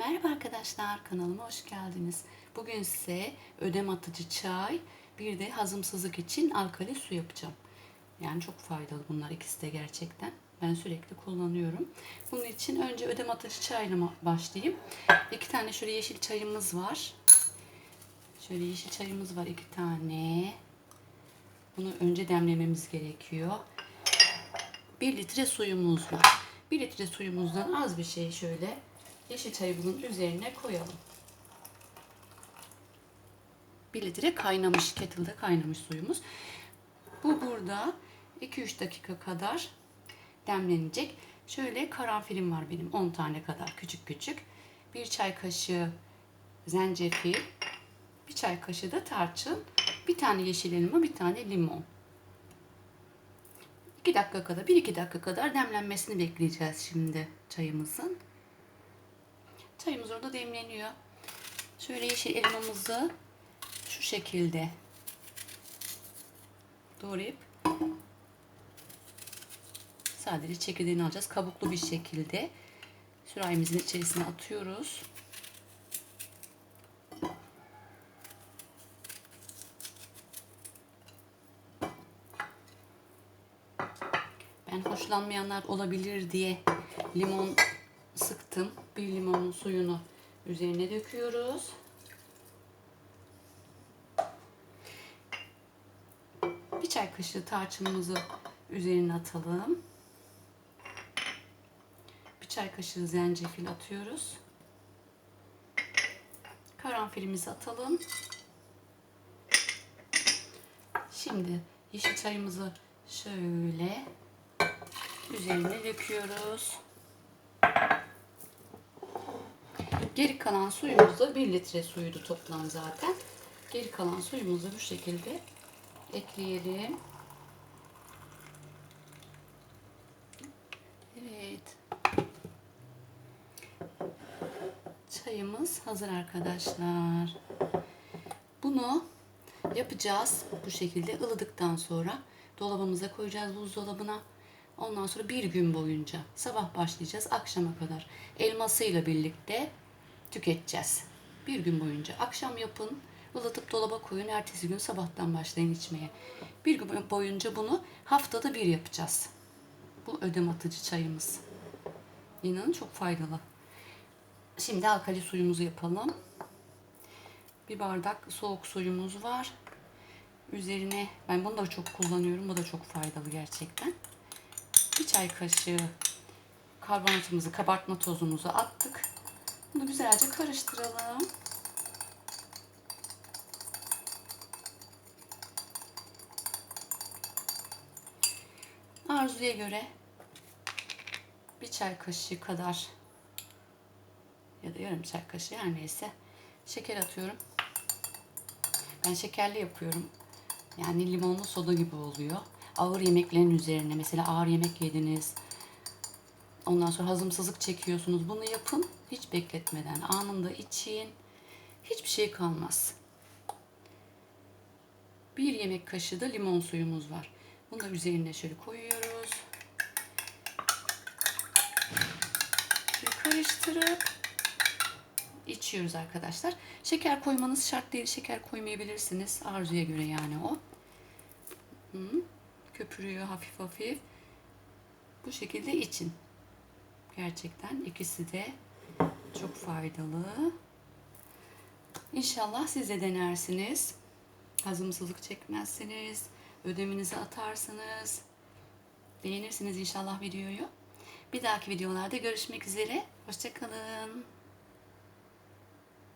Merhaba arkadaşlar, kanalıma hoş geldiniz. Bugün size ödem atıcı çay, bir de hazımsızlık için alkali su yapacağım. Yani çok faydalı bunlar ikisi de gerçekten. Ben sürekli kullanıyorum. Bunun için önce ödem atıcı çayla başlayayım. İki tane şöyle yeşil çayımız var. Şöyle yeşil çayımız var iki tane. Bunu önce demlememiz gerekiyor. 1 litre suyumuz var. 1 litre suyumuzdan az bir şey şöyle yeşil çayı bunun üzerine koyalım. 1 litre kaynamış, kettle'da kaynamış suyumuz. Bu burada 2-3 dakika kadar demlenecek. Şöyle karanfilim var benim 10 tane kadar küçük küçük. 1 çay kaşığı zencefil, bir çay kaşığı da tarçın, bir tane yeşil elma, bir tane limon. 2 dakika kadar, 1-2 dakika kadar demlenmesini bekleyeceğiz şimdi çayımızın. Çayımız orada demleniyor. Şöyle yeşil elmamızı şu şekilde doğrayıp sadece çekirdeğini alacağız. Kabuklu bir şekilde sürahimizin içerisine atıyoruz. Ben hoşlanmayanlar olabilir diye limon sıktım. Bir limonun suyunu üzerine döküyoruz. Bir çay kaşığı tarçınımızı üzerine atalım. Bir çay kaşığı zencefil atıyoruz. Karanfilimizi atalım. Şimdi yeşil çayımızı şöyle üzerine döküyoruz. Geri kalan suyumuz da 1 litre suydu toplam zaten. Geri kalan suyumuzu bu şekilde ekleyelim. Evet. Çayımız hazır arkadaşlar. Bunu yapacağız bu şekilde ılıdıktan sonra dolabımıza koyacağız buzdolabına. Ondan sonra bir gün boyunca sabah başlayacağız akşama kadar elmasıyla birlikte tüketeceğiz. Bir gün boyunca akşam yapın, ılıtıp dolaba koyun, ertesi gün sabahtan başlayın içmeye. Bir gün boyunca bunu haftada bir yapacağız. Bu ödem atıcı çayımız. İnanın çok faydalı. Şimdi alkali suyumuzu yapalım. Bir bardak soğuk suyumuz var. Üzerine ben bunu da çok kullanıyorum. Bu da çok faydalı gerçekten. Bir çay kaşığı karbonatımızı, kabartma tozumuzu attık. Bunu güzelce karıştıralım. Arzuya göre bir çay kaşığı kadar ya da yarım çay kaşığı her neyse şeker atıyorum. Ben şekerli yapıyorum. Yani limonlu soda gibi oluyor. Ağır yemeklerin üzerine mesela ağır yemek yediniz. Ondan sonra hazımsızlık çekiyorsunuz. Bunu yapın. Hiç bekletmeden anında için. Hiçbir şey kalmaz. Bir yemek kaşığı da limon suyumuz var. Bunu da üzerine şöyle koyuyoruz. Şöyle karıştırıp içiyoruz arkadaşlar. Şeker koymanız şart değil. Şeker koymayabilirsiniz. Arzuya göre yani o. Hı. Köpürüyor hafif hafif. Bu şekilde için. Gerçekten ikisi de çok faydalı. İnşallah siz de denersiniz. Hazımsızlık çekmezsiniz. Ödeminizi atarsınız. Beğenirsiniz inşallah videoyu. Bir dahaki videolarda görüşmek üzere. Hoşçakalın.